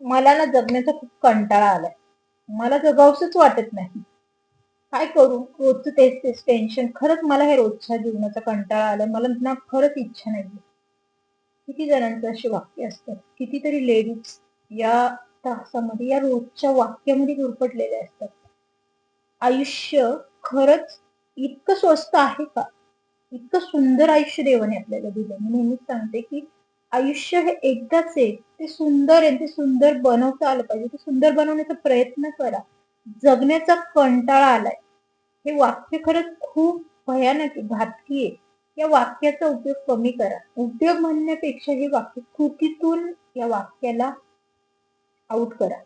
मला ना जगण्याचा खूप कंटाळा आलाय. मला जगावसच वाटत नाही. काय करू? रोजचं तेच तेच टेन्शन खरंच मला हे रोजच्या जीवनाचा कंटाळा आलाय. मला ना खरंच इच्छा नाही किती जणांचं असे वाक्य असतात. कितीतरी लेडीज या तासामध्ये या रोजच्या वाक्यामध्ये गुरफटलेले असतात. आयुष्य खरंच इतकं स्वस्त आहे का? इतकं सुंदर आयुष्य देवाने आपल्याला दिलं मी नेहमीच सांगते की आयुष्य हे एकदाच आहे. ते सुंदर आहे ते सुंदर बनवता आलं पाहिजे. ते सुंदर बनवण्याचा प्रयत्न करा. जगण्याचा कंटाळा आलाय. हे वाक्य खरंच खूप भयानक आहे घातकी आहे. या वाक्याचा उपयोग कमी करा. उपयोग म्हणण्यापेक्षा हे वाक्य कृतीतून या वाक्याला आउट करा.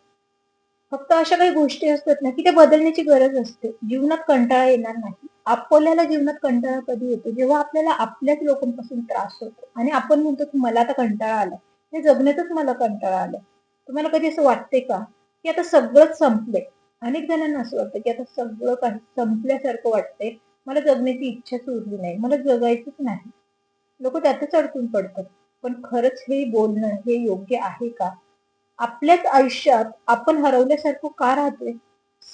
फक्त अशा काही गोष्टी असतात ना की त्या बदलण्याची गरज असते. जीवनात कंटाळा येणार नाही. आपल्याला जीवनात कंटाळा कधी येतो? जेव्हा आपल्याला आपल्याच लोकांपासून त्रास होतो. आणि आपण म्हणतो की मला आता कंटाळा आला हे जगण्यातच मला कंटाळा आला तुम्हाला कधी असं वाटते का? की आता सगळंच संपले अनेक जणांना असं वाटतं की आता सगळं काही संपल्यासारखं वाटतंय. मला जगण्याची इच्छाच उरली नाही. मला जगायचंच नाही. लोक त्यातच अडकून पडतात. पण खरंच हे बोलणं हे योग्य आहे का? आपल्याच आयुष्यात आपण हरवल्यासारखं का राहतोय?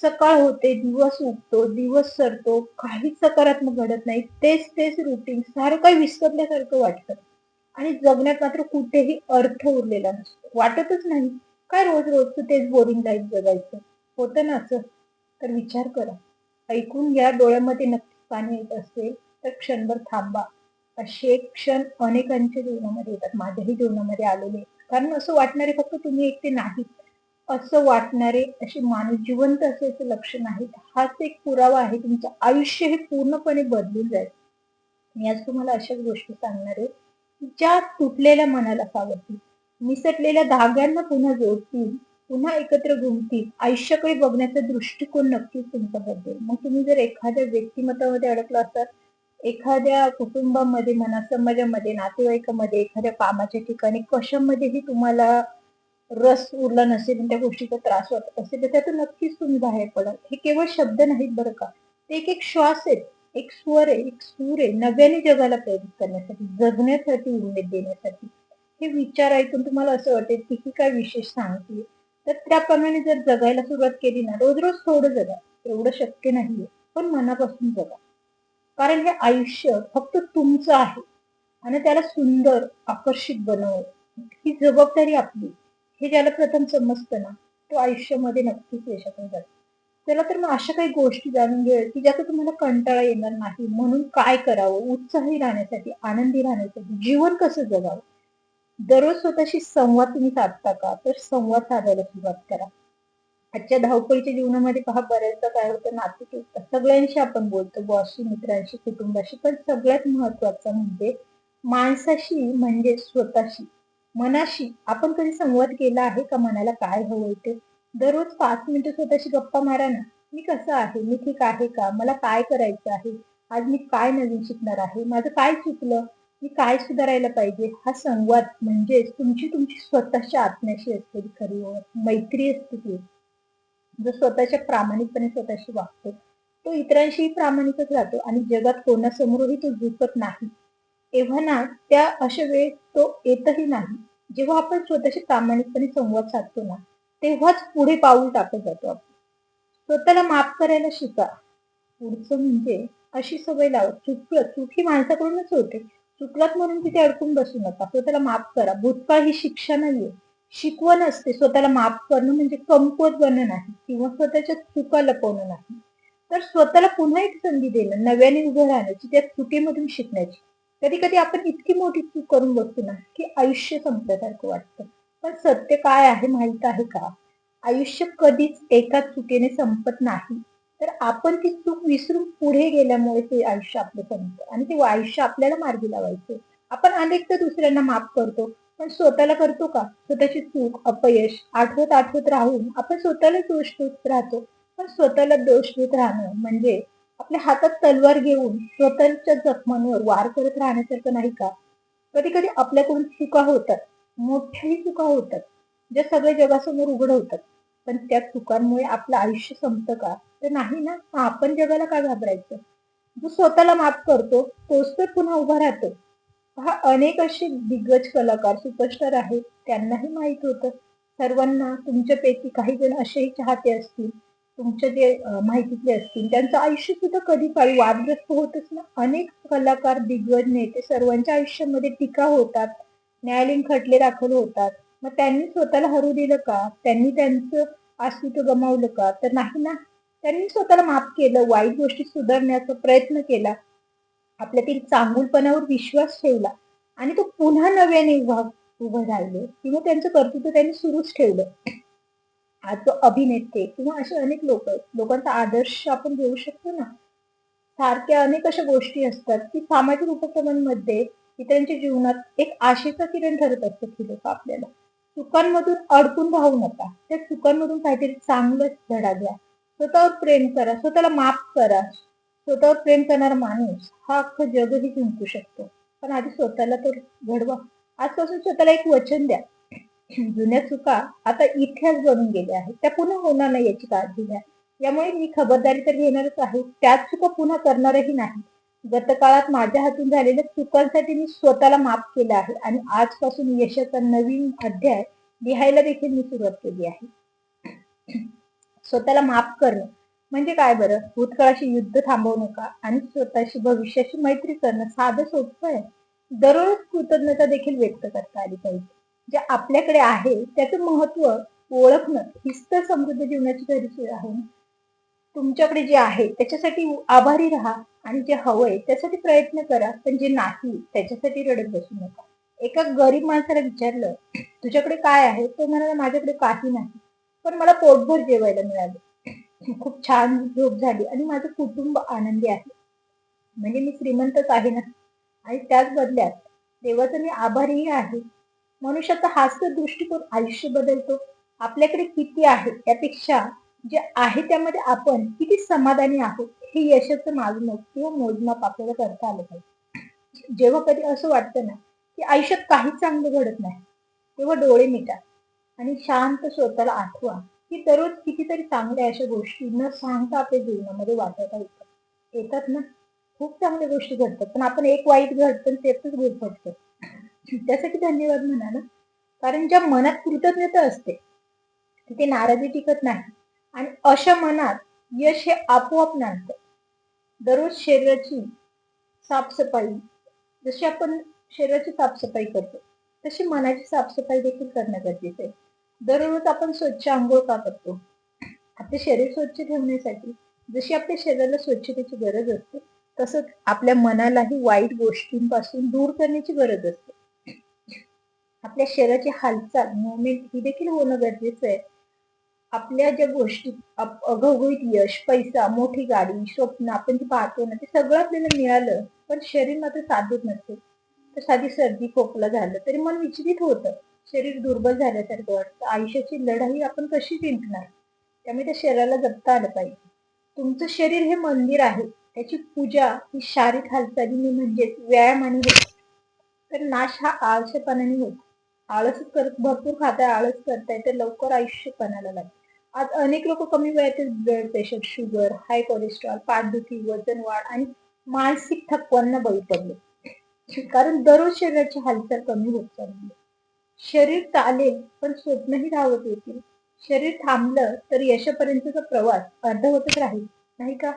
सकाळ होते दिवस उगतो दिवस सरतो काहीच सकारात्मक घडत नाही. तेच तेच रुटीन सारखं काही विसरल्यासारखं वाटतं. आणि जगण्यात मात्र कुठेही अर्थ उरलेला नसतो. वाटतच नाही. काय रोज रोजचं तेच बोरिंग लाईफ जगायचं? होतं ना असं? तर विचार करा. ऐकून घ्या. डोळ्यामध्ये नक्की पाणी येत असेल तर क्षणभर थांबा. असे क्षण अनेकांच्या जीवनामध्ये येतात. माझ्याही जीवनामध्ये आलेले कारण असं वाटणारे फक्त तुम्ही एकटे नाहीत. असं वाटणारे असे माणूस जिवंत असायचं लक्षण आहेत. हाच एक पुरावा आहे. तुमचं आयुष्य हे पूर्णपणे बदलून जाईल. मी आज तुम्हाला अशाच गोष्टी सांगणार आहे. ज्या तुटलेल्या मनाला सावरतील निसटलेल्या धाग्यांना पुन्हा जोडतील पुन्हा एकत्र घुमतील आयुष्याकडे बघण्याचा दृष्टिकोन नक्कीच तुमचा बदलेल. मग तुम्ही जर एखाद्या व्यक्तिमत्वामध्ये अडकला असाल एखाद्या कुटुंबामध्ये म्हणा समाजामध्ये नातेवाईकामध्ये एखाद्या कामाच्या ठिकाणी कशामध्येही तुम्हाला रस उरला नसेल त्या गोष्टीचा त्रास होत असेल तर त्यातून नक्कीच तुम्ही बाहेर पडाल. हे केवळ शब्द नाहीत बरं का? ते एक एक श्वास आहेत एक स्वर आहे एक सूर आहे नव्याने जगाला प्रेरित करण्यासाठी जगण्यासाठी उमेद देण्यासाठी. हे विचार ऐकून तुम्हाला असं वाटेल की ही काय विशेष सांगते तर त्याप्रमाणे जर जगायला सुरुवात केली ना रोज रोज थोडं जगा. एवढं शक्य नाहीये पण मनापासून जगा. कारण हे आयुष्य फक्त तुमचं आहे. आणि त्याला सुंदर आकर्षित बनव. ही जबाबदारी आपली हे ज्याला प्रथम समजतं ना तो आयुष्यामध्ये नक्कीच यशाकडे जातो चला तर मग अशा काही गोष्टी जाणून घ्या की ज्याचा तुम्हाला कंटाळा येणार नाही. म्हणून काय करावं? उत्साही राहण्यासाठी आनंदी राहण्यासाठी जीवन कसं जगावं? दररोज स्वतःशी संवाद तुम्ही साधता का? तर संवाद साधायला सुरुवात करा. आजच्या धावपळीच्या जीवनामध्ये पहा बऱ्याचदा काय होतं नाते तुटतं सगळ्यांशी आपण बोलतो बॉसशी मित्रांशी कुटुंबाशी. पण सगळ्यात महत्वाचं म्हणजे माणसाशी म्हणजे स्वतःशी. मनाशी आपण कधी संवाद केला आहे का? मनाला काय हवंय ते? दररोज पाच मिनिटं स्वतःशी गप्पा मारा ना. मी कसं आहे? मी ठीक आहे का? मला काय करायचं आहे? आज मी काय नवीन शिकणार आहे? माझं काय चुकलं? मी काय सुधारायला पाहिजे? हा संवाद म्हणजेच तुमची तुमची स्वतःच्या आत्म्याशी असलेली खरी मैत्री असते ती. जो स्वतःच्या प्रामाणिकपणे स्वतःशी वागतो तो इतरांशीही प्रामाणिकच राहतो आणि जगात कोणासमोरही तो झुकत नाही. तेव्हा ना त्या अशा वेळेस तो येतही नाही. जेव्हा आपण स्वतःशी प्रामाणिकपणे संवाद साधतो ना तेव्हाच पुढे पाऊल टाकत जातो आपण. स्वतःला माफ करायला शिका. पुढचं म्हणजे अशी सवय लावा. चुकलं चूक ही माणसाकडूनच होते. चुकलात म्हणून तिथे अडकून बसू नका. स्वतःला माफ करा. भूतकाळ ही शिक्षा नाहीये. शिकवण असते स्वतःला माफ करणं म्हणजे कमकुवत बनणं नाही किंवा स्वतःच्या चुका लपवणं नाही. तर स्वतःला पुन्हा एक संधी देणं नव्याने उभं राहण्याची त्या चुकीमधून शिकण्याची. कधी कधी आपण इतकी मोठी चूक करून बसतो ना की आयुष्य संपल्यासारखं वाटतं. पण सत्य काय आहे माहीत आहे का? आयुष्य कधीच एका चुकीने संपत नाही. तर आपण ती चूक विसरून पुढे गेल्यामुळे ते आयुष्य आपलं संपतं आणि ते आयुष्य आपल्याला मार्गी लावायचं. आपण अनेकदा दुसऱ्यांना माफ करतो पण स्वतःला करतो का? स्वतःची चूक अपयश आठवत आठवत राहून आपण स्वतःला दोष देत राहतो. पण स्वतःला दोष देत राहणं म्हणजे आपल्या हातात तलवार घेऊन स्वतःच्या जखमांवर वार करत राहण्यासारखं नाही का? कधी कधी आपल्याकडून चुका होतात मोठ्याही चुका होतात ज्या सगळ्या जगासमोर उघड होतात. पण त्या चुकांमुळे आपलं आयुष्य संपतं का? तर नाही ना. आपण जगाला का घाबरायचं? जो स्वतःला माफ करतो तोच तर पुन्हा उभा राहतो. हा अनेक असे दिग्गज कलाकार सुपरस्टार आहेत. त्यांनाही माहीत होतं. सर्वांना तुमच्यापैकी काही जण असेही चाहते असतील. तुमच्या जे माहितीतले असतील त्यांचं आयुष्य सुद्धा कधी काळी वादग्रस्त होतच ना? अनेक कलाकार दिग्गज नेते सर्वांच्या आयुष्यामध्ये टीका होतात न्यायालयीन खटले दाखल होतात. मग त्यांनी स्वतःला हरू दिलं का? त्यांनी त्यांचं अस्तित्व गमावलं का? तर नाही ना. त्यांनी स्वतःला माफ केलं वाईट गोष्टी सुधारण्याचा प्रयत्न केला. आपल्यातील चांगुलपणावर विश्वास ठेवला. आणि तो पुन्हा नव्याने उभा उभं राहिले. किंवा त्यांचं कर्तृत्व त्यांनी सुरूच ठेवलं. आज अभिनेते किंवा असे अनेक लोक आहेत. लोकांचा आदर्श आपण घेऊ शकतो ना? सारख्या अनेक अशा गोष्टी असतात की सामाजिक उपक्रमांमध्ये इतरांच्या जीवनात एक आशेचा किरण ठरत असतात ही लोक आपल्याला चुकांमधून अडकून राहू नका. त्या चुकांमधून काहीतरी चांगलंच धडा घ्या स्वतःवर प्रेम करा. स्वतःला माफ करा. स्वतःवर प्रेम करणारा माणूस हा अख्खं जगही जिंकू शकतो. पण आधी स्वतःला तर घडवा. आजपासून स्वतःला एक वचन द्या. जुन्या चुका आता इतिहास बनून गेल्या आहेत. त्या पुन्हा होणार नाही याची काळजी घ्या. यामुळे मी खबरदारी तर घेणारच आहे. त्याच चुका पुन्हा करणारही नाही. गतकाळात माझ्या हातून झालेल्या चुकांसाठी मी स्वतःला माफ केलं आहे आणि आजपासून यशाचा नवीन अध्याय लिहायला देखील मी सुरुवात केली आहे. स्वतःला माफ करणं म्हणजे काय बरं? भूतकाळाशी युद्ध थांबवू नका आणि स्वतःशी भविष्याशी मैत्री करणं साधं सोपं आहे. दररोज कृतज्ञता देखील व्यक्त करता आली पाहिजे. जे आपल्याकडे आहे त्याचं महत्त्व ओळखणं हीच तर समृद्ध जीवनाची खरी आहे. तुमच्याकडे जे आहे त्याच्यासाठी आभारी राहा आणि जे हवंय त्यासाठी प्रयत्न करा पण जे नाही त्याच्यासाठी रडत बसू नका. एका गरीब माणसाला विचारलं तुझ्याकडे काय आहे? तो म्हणाला माझ्याकडे काही नाही. पण मला पोटभर जेवायला मिळालं. खूप छान झोप झाली आणि माझं कुटुंब आनंदी आहे. म्हणजे मी श्रीमंतच आहे ना. आणि त्याच बदल्यात देवाचं मी आभारीही आहे. मनुष्याचा हास्य दृष्टिकोन आयुष्य बदलतो. आपल्याकडे किती आहे त्यापेक्षा जे आहे त्यामध्ये आपण किती समाधानी आहोत हे यशाचं मागणूक किंवा मोजमाप आपल्याला करता आलं पाहिजे. जेव्हा कधी असं वाटतं ना की आयुष्यात काही चांगलं घडत नाही तेव्हा डोळे मिटा आणि शांत स्वतःला आठवा की दररोज कितीतरी चांगल्या अशा गोष्टी न सांगता आपल्या जीवनामध्ये वाटत येतात. येतात ना? खूप चांगल्या गोष्टी घडतात पण आपण एक वाईट घडतं त्यातच गुरफटतो त्यासाठी धन्यवाद म्हणाला. कारण ज्या मनात कृतज्ञता असते तिथे नाराजी टिकत नाही. आणि अशा मनात यश हे आपोआप नांदतं. दररोज शरीराची साफसफाई जशी आपण शरीराची साफसफाई करतो तशी मनाची साफसफाई देखील करणं गरजेचं आहे. दररोज आपण स्वच्छ आंघोळ का करतो? आपले शरीर स्वच्छ ठेवण्यासाठी जशी आपल्या शरीराला स्वच्छतेची गरज असते तसंच आपल्या मनालाही वाईट गोष्टींपासून दूर करण्याची गरज असते. आपल्या शरीराची हालचाल मुवमेंट ही देखील होणं गरजेचं आहे. आपल्या ज्या गोष्टी अप- यश पैसा मोठी गाडी स्वप्न आपण जे पाहतो ना ते सगळं आपल्याला मिळालं पण शरीर मात्र साधत नसते. तर साधी सर्दी खोकला झालं तरी मन विचलित होतं. शरीर दुर्बल झाल्यासारखं वाटतं. आयुष्याची लढाई आपण कशी जिंकणार? त्यामुळे त्या शरीराला जपता आलं पाहिजे. तुमचं शरीर हे मंदिर आहे. त्याची पूजा ही शारीरिक हालचालीने म्हणजेच व्यायामाने होते तर नाश हा आळसेपणाने होतो. आळस करत भरपूर खाताय आळस करताय तर लवकर आयुष्यपणाला लागते. आज अनेक लोक कमी वयातच blood pressure sugar high cholesterol पाठदुखी वजन वाढ आणि मानसिक थकवांना बळी पडले. कारण दररोज शरीराची हालचाल कमी होत चालली शरीर चालेल पण स्वप्नही धावत येतील शरीर थांबलं तर यशापर्यंतचा प्रवास अर्धवतच राहील नाही का?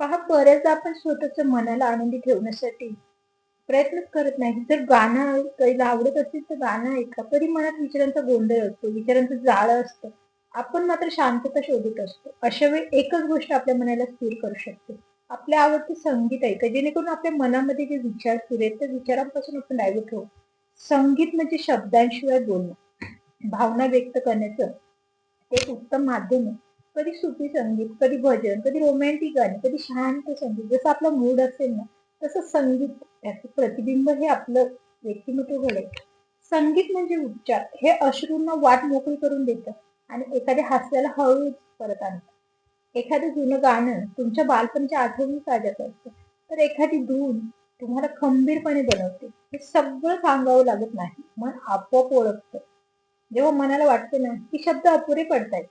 पहा बऱ्याचदा आपण स्वतःच्या मनाला आनंदी ठेवण्यासाठी प्रयत्नच करत नाही. जर गाणं कैला आवडत असेल तर गाणं ऐका. तरी मनात विचारांचा गोंधळ असतो विचारांचं जाळं असतं. आपण मात्र शांतता शोधत असतो. अशा वेळी एकच गोष्ट आपल्या मनाला स्थिर करू शकते. आपल्या आवडते संगीत ऐका. जेणेकरून आपल्या मनामध्ये जे विचार सुरू आहेत त्या विचारांपासून आपण डायव्हर्ट होऊ. संगीत म्हणजे शब्दांशिवाय बोलणं. भावना व्यक्त करण्याचं एक उत्तम माध्यम आहे. कधी सुफी संगीत कधी भजन कधी रोमॅन्टिक गाणी कधी शांत संगीत. जसं आपला मूड असेल ना तसं संगीत त्याचं प्रतिबिंब हे आपलं व्यक्तिमत्व घडेल संगीत म्हणजे उच्चार. हे अश्रूंना वाट मोकळी करून देतं आणि एखाद्या हास्याला हळूच परत आणतं. एखादं जुनं गाणं तुमच्या बालपणच्या आठवणी ताज्या करतं तर एखादी धून तुम्हाला खंबीरपणे बनवते. हे सगळं सांगावं लागत नाही. मन आपोआप ओळखतं. जेव्हा मनाला वाटते ना की शब्द अपुरे पडतायत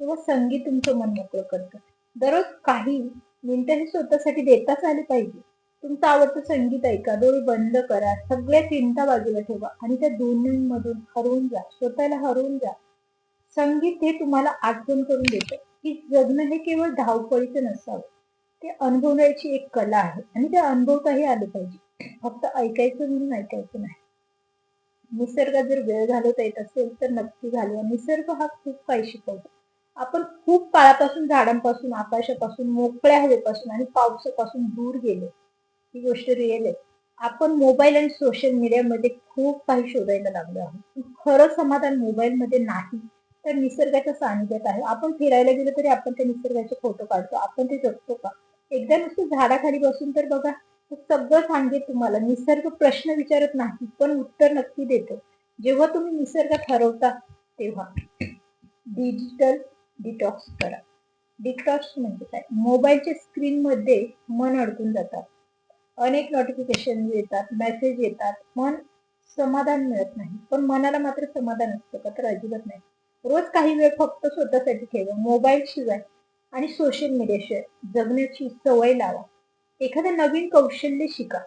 तेव्हा संगीत तुमचं मन मोकळं करतं. दररोज काही मिनटं हे स्वतःसाठी देताच आले पाहिजे. तुमचं आवडतं संगीत ऐका डोळे बंद करा सगळ्या चिंता बाजूला ठेवा आणि त्या दोन्हीमधून हरवून जा स्वतःला हरवून जा. संगीत हे तुम्हाला आठवण करून देतं की जगणं हे केवळ धावपळीचं नसावं. ते अनुभवण्याची एक कला आहे आणि ते अनुभवताही आलं पाहिजे. फक्त ऐकायचं म्हणून ऐकायचं नाही. निसर्गात जर वेळ घालवता येत असेल तर नक्की घालवा. निसर्ग हा खूप काही शिकवतो. आपण खूप काळापासून झाडांपासून आकाशापासून मोकळ्या हवेपासून आणि पावसापासून दूर गेलो. ही गोष्ट रिअल आहे. आपण मोबाईल आणि सोशल मीडियामध्ये खूप काही शोधायला लागलो आहोत. खरं समाधान मोबाईलमध्ये नाही. तर निसर्गाच्या सानिध्यात आहे. आपण फिरायला गेलो तरी आपण त्या निसर्गाचे फोटो काढतो. आपण ते जगतो का? एकदा नुसतं झाडाखाली बसून तर बघा सगळं सांगेल तुम्हाला. निसर्ग प्रश्न विचारत नाही पण उत्तर नक्की देतो. जेव्हा तुम्ही निसर्गात हरवता तेव्हा डिजिटल डिटॉक्स करा. डिटॉक्स म्हणजे काय? मोबाईलच्या स्क्रीन मध्ये मन अडकून जातात. अनेक नोटिफिकेशन येतात मेसेज येतात. मन समाधान मिळत नाही. पण मनाला मात्र समाधान असतं. का तर अजिबात नाही. रोज काही वेळ फक्त स्वतःसाठी ठेवा. मोबाईल शिवाय आणि सोशल मीडियाशिवाय जगण्याची सवय लावा. एखादं नवीन कौशल्य शिका.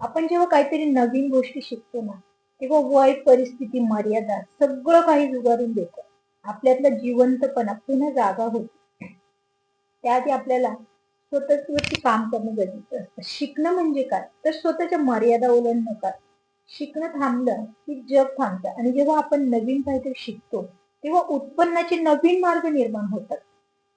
आपण जेव्हा काहीतरी नवीन गोष्टी शिकतो ना तेव्हा वय परिस्थिती मर्यादा सगळं काही जुगारून देतं. आपल्यातला जिवंतपणा पुन्हा जागा होतो. त्याआधी आपल्याला स्वतःवरती काम करणं गरजेचं असतं. शिकणं म्हणजे काय? तर स्वतःच्या मर्यादा ओलांडणं काय शिकणं थांबलं की जग थांबतं. आणि जेव्हा आपण नवीन काहीतरी शिकतो तेव्हा उत्पन्नाचे नवीन मार्ग निर्माण होतात.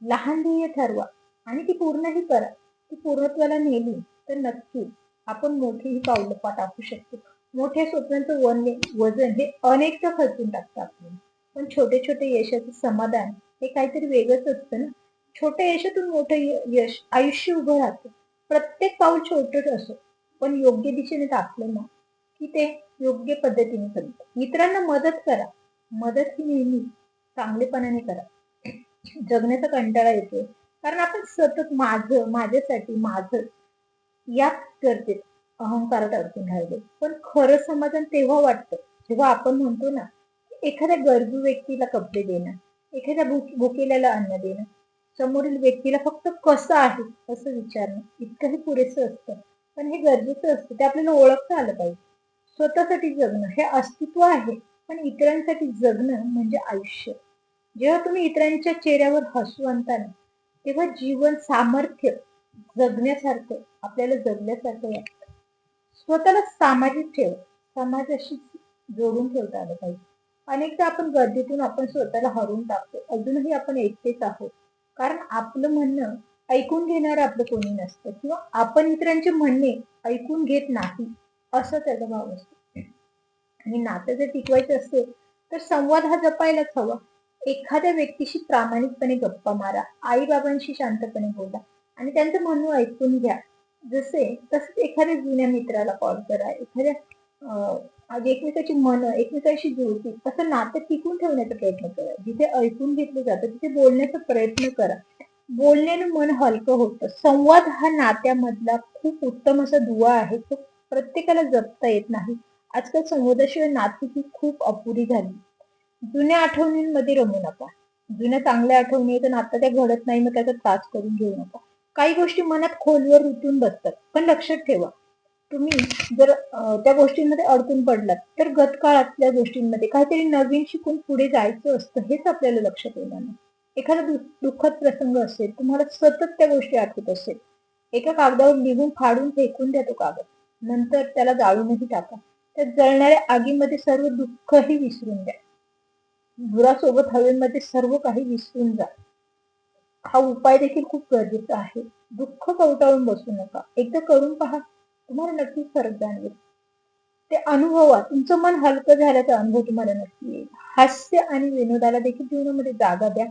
लहान ध्येय ठरवा आणि ती पूर्णही करा. ती पूर्णत्वाला नेली तर नक्की आपण मोठीही पावलं टाकू शकतो. मोठ्या स्वप्नांचं वन वजन हे अनेकदा खर्चून टाकतं आपल्याला. पण छोटे छोटे यशाचं समाधान हे काहीतरी वेगळंच असतं ना? छोट्या यशातून मोठं यश आयुष्य उभं राहतं. प्रत्येक पाऊल छोटंच असो पण योग्य दिशेने टाकलं ना की ते योग्य पद्धतीने करत. मित्रांना मदत करा. मदत ही नेहमी चांगलेपणाने करा. जगण्याचा कंटाळा येतो कारण आपण सतत माझं माझ्यासाठी माझं याच करते अहंकारात अडकून राहिले पण खरं समाधान तेव्हा वाटतं जेव्हा आपण म्हणतो ना एखाद्या गरजू व्यक्तीला कपडे देणं एखाद्या भुकेल्याला अन्न देणं समोरील व्यक्तीला फक्त कसं आहे असं विचारणं इतकंही पुरेसं असतं. पण हे गरजेचं असतं. ते आपल्याला ओळखता आलं पाहिजे. स्वतःसाठी जगणं हे अस्तित्व आहे. पण इतरांसाठी जगणं म्हणजे आयुष्य. जेव्हा तुम्ही इतरांच्या चेहऱ्यावर हसू आणता तेव्हा जीवन सामर्थ्य जगण्यासारखं आपल्याला जगण्यासारखं वाटतं. स्वतःला सामाजिक ठेव. समाजाशी जोडून ठेवता आलं पाहिजे. अनेकदा आपण गर्दीतून आपण स्वतःला हरवून टाकतो. अजूनही आपण एकटेच आहोत. कारण आपलं म्हणणं ऐकून घेणार आपलं कोणी नसतं. किंवा आपण इतरांचे म्हणणे ऐकून घेत नाही असं त्याचा भाव असतो. आणि नातं जर टिकवायचं असेल तर संवाद हा जपायलाच हवा. एखाद्या व्यक्तीशी प्रामाणिकपणे गप्पा मारा आई बाबांशी शांतपणे बोला आणि त्यांचं म्हणणं ऐकून घ्या. जसे तसंच एखाद्या जुन्या मित्राला कॉल करा एखाद्या एकमेकाची मन एकमेकाशी जुळतील असं नातं टिकून ठेवण्याचा प्रयत्न करा. जिथे ऐकून घेतलं जातं तिथे बोलण्याचा प्रयत्न करा. बोलण्यानं मन हलकं होतं. संवाद हा नात्यामधला खूप उत्तम असा दुवा आहे. तो प्रत्येकाला जपता येत नाही. आजकाल संवादाशिवाय नाती ही खूप अपुरी झाली. जुन्या आठवणींमध्ये रमू नका. जुन्या चांगल्या आठवणी येतात आता त्या घडत नाही मग त्याचा त्रास करून घेऊ नका. काही गोष्टी मनात खोलवर रुतून बसतात. पण लक्षात ठेवा तुम्ही जर त्या गोष्टींमध्ये अडकून पडलात तर गतकाळातल्या गोष्टींमध्ये काहीतरी नवीन शिकून पुढे जायचं असतं हेच आपल्याला लक्षात येणार नाही. एखादा दुःखद प्रसंग असेल तुम्हाला सतत त्या गोष्टी आठवत असेल. एका कागदावर लिहून फाडून फेकून द्या तो कागद. नंतर त्याला जाळूनही टाका. त्या जळणाऱ्या आगीमध्ये सर्व दुःखही विसरून द्या. धुरासोबत हवेमध्ये सर्व काही विसरून जा. हा उपाय देखील खूप गरजेचा आहे. दुःख कवटाळून बसू नका. एकदा करून पहा. तुम्हाला नक्कीच फरक जाणवेल. ते अनुभवा तुमचं मन हलकं झाल्याचा अनुभव तुम्हाला नक्की येईल. हास्य आणि विनोदाला देखील जीवनामध्ये जागा द्या.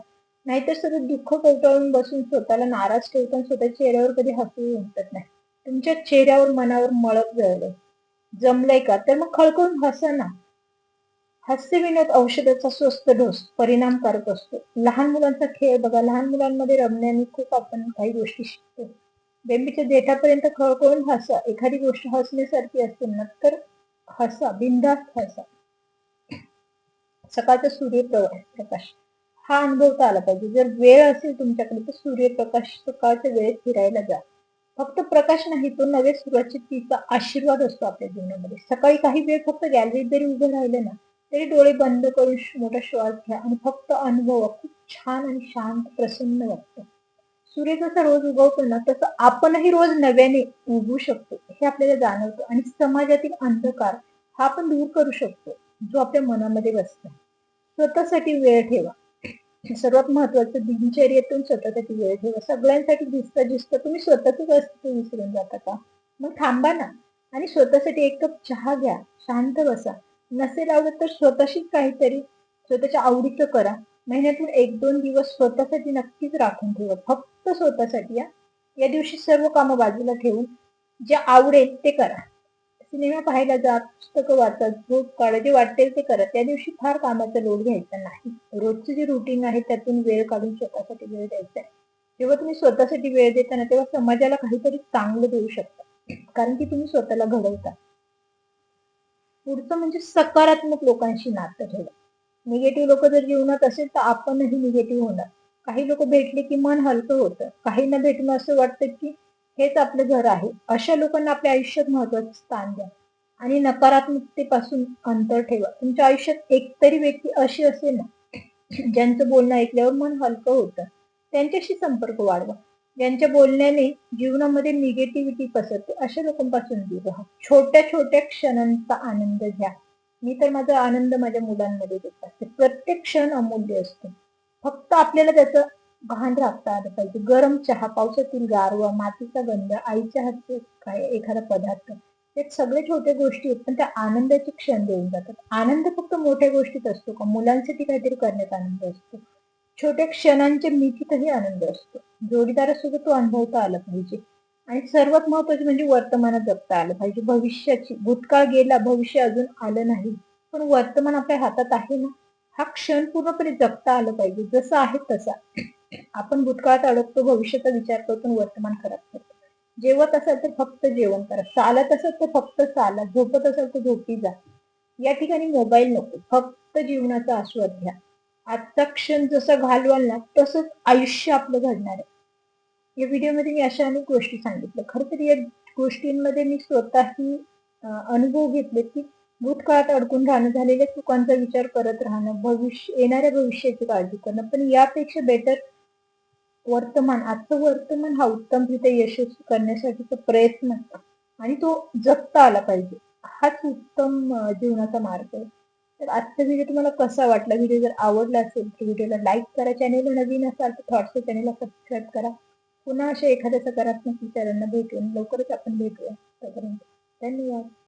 नाहीतर सगळं दुःख कवटाळून बसून स्वतःला नाराज ठेवताना स्वतःच्या चेहऱ्यावर कधी हसू उमटत नाही. तुमच्या चेहऱ्यावर मनावर मळक जळलं. जमलंय का? तर मग खळखळून हसा ना. हास्य विनोद औषधाचा स्वस्त डोस परिणामकारक असतो. लहान मुलांचा खेळ बघा. लहान मुलांमध्ये रमण्याने खूप आपण काही गोष्टी शिकतो. बेंबीच्या देठापर्यंत खळखळून हसा. एखादी गोष्ट हसण्यासारखी असते ना तर हसा बिंदास्त हसा. सकाळचा सूर्यप्रकाश प्रकाश. हा अनुभवता आला पाहिजे. जर वेळ असेल तुमच्याकडे तर सूर्यप्रकाश सकाळच्या वेळेत फिरायला जा. फक्त प्रकाश नाही तो नव्या सुरुवातीचा तिचा आशीर्वाद असतो आपल्या जीवनामध्ये. सकाळी काही वेळ फक्त गॅलरीत जरी उभं राहिलं ना तरी डोळे बंद करून मोठा श्वास घ्या. आणि फक्त अनुभव खूप छान आणि शांत प्रसन्न वाटतं. सूर्य जसा रोज उगवतो ना तसं आपणही रोज नव्याने उगवू शकतो. हे आपल्याला जाणवतं. आणि समाजातील अंधकार हा आपण दूर करू शकतो जो आपल्या मनामध्ये बसतो. स्वतःसाठी वेळ ठेवा. सर्वात महत्वाचं दिनचर्येतून स्वतःसाठी वेळ ठेवा. सगळ्यांसाठी दिसतं दिसतं तुम्ही स्वतःच अस्तित्व विसरून जाता का? मग थांबा ना आणि स्वतःसाठी एक कप चहा घ्या. शांत बसा. नसेल आवडत तर स्वतःशीच काहीतरी स्वतःच्या आवडीचं करा. महिन्यातून एक दोन दिवस स्वतःसाठी नक्कीच राखून ठेवा. फक्त स्वतःसाठी या या दिवशी सर्व कामं बाजूला ठेवून जे आवडेल ते करा. सिनेमा पाहायला जा पुस्तकं वाचा झोप काढा जे वाटेल ते करा. त्या दिवशी फार कामाचा लोड घ्यायचा नाही. रोजचं जे रुटीन आहे त्यातून वेळ काढून स्वतःसाठी वेळ द्यायचा आहे. जेव्हा तुम्ही स्वतःसाठी वेळ देता ना तेव्हा समाजाला काहीतरी चांगलं देऊ शकता. कारण की तुम्ही स्वतःला घडवता. पुढचं म्हणजे सकारात्मक लोकांशी नातं ठेवा. निगेटिव्ह लोक जर जीवनात असेल तर आपणही निगेटिव्ह होणार. काही लोक भेटले की मन हलकं होतं. काहींना भेटणं असं वाटतं की हेच आपलं घर आहे. अशा लोकांना आपल्या आयुष्यात महत्वाचं स्थान द्या. आणि नकारात्मकतेपासून अंतर ठेवा. तुमच्या आयुष्यात एकतरी व्यक्ती अशी असेल ना ज्यांचं बोलणं ऐकल्यावर मन हलकं होतं त्यांच्याशी संपर्क वाढवा. ज्यांच्या बोलण्याने जीवनामध्ये निगेटिव्हिटी पसरते अशा लोकांपासून दूर राहा. छोट्या छोट्या क्षणांचा आनंद घ्या. मी तर माझा आनंद माझ्या मुलांमध्ये देत असते. प्रत्येक क्षण अमूल्य असतो. फक्त आपल्याला त्याचं भान राखता आलं पाहिजे. गरम चहा पावसातील गारवा मातीचा गंध आईच्या हातचे काय एखादा पदार्थ हे सगळे छोट्या गोष्टी आहेत पण त्या आनंदाचे क्षण देऊन जातात. आनंद फक्त मोठ्या गोष्टीत असतो का? मुलांसाठी काहीतरी करण्यात आनंद असतो. छोट्या क्षणांच्या मिठीतही आनंद असतो. जोडीदारासोबत तो अनुभवता आला पाहिजे. आणि सर्वात महत्त्वाचे म्हणजे वर्तमानात जगता आलं पाहिजे. भविष्याची भूतकाळ गेला भविष्य अजून आलं नाही. पण वर्तमान आपल्या हातात आहे ना? हा क्षण पूर्णपणे जगता आलं पाहिजे. जसं आहे तसा. आपण भूतकाळात अडकतो भविष्याचा विचार करतो वर्तमान खराब करतो. जेवत असाल तर फक्त जेवण करा. चालत असाल तर फक्त चाला. झोपत असाल तर झोपी जा. या ठिकाणी मोबाईल नको. फक्त जीवनाचा आस्वाद घ्या. आजचा क्षण जसा घालवाल ना तसंच आयुष्य आपलं घडणार आहे. या व्हिडिओमध्ये मी अशा अनेक गोष्टी सांगितल्या. खरं तर या गोष्टींमध्ये मी स्वतःही अनुभव घेतले की भूतकाळात अडकून राहणं झालेल्या चुकांचा विचार करत राहणं भविष्य येणाऱ्या भविष्याची काळजी करणं पण यापेक्षा बेटर वर्तमान आजचं वर्तमान हा उत्तमरित्या यशस्वी करण्यासाठीचा प्रयत्न आणि तो जगता आला पाहिजे. हाच उत्तम जीवनाचा मार्ग आहे. तर आजचा व्हिडिओ तुम्हाला कसा वाटला? व्हिडिओ जर आवडला असेल तर व्हिडिओला लाईक करा. चॅनेलला नवीन असाल तर थॉट्सच्या चॅनेलला सबस्क्राईब करा. पुन्हा अशा एखाद्या सकारात्मक विचारांना भेटून लवकरच आपण भेटूया. तोपर्यंत धन्यवाद.